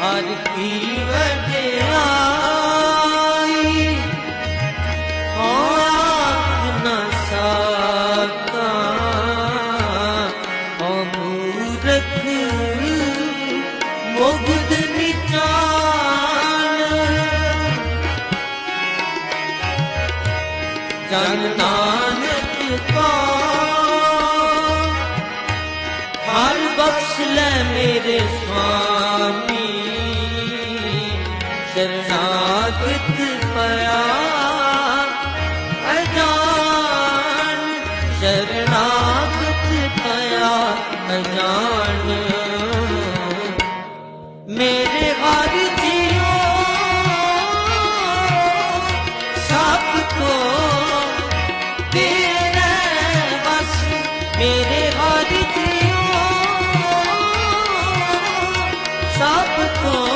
ਹਰ ਕੀ ਵਡਿਆਈ ਆਖ ਨਾ ਸਕਾ ਅਮੂਰਖ ਮੁਗਧ ਨਿਚਾਨ ਜਨ ਨਾਨਕ ਕਾ। ਹਰ ਬਖਸ਼ ਲੈ ਮੇਰੇ ਸੁਆਮੀ ਸ਼ਰਨਾਗਤ ਪਿਆ ਅਜਾਨ ਸ਼ਰਨਾਗਤ ਪਿਆ ਅਜਾਨ ਮੇਰੇ ਹਰ ਜੀਓ ਸਭ ਕੋ ਤੇਰੇ ਬਸ ਮੇਰੇ ਹਰ ਜੀਓ ਸਭ ਕੋ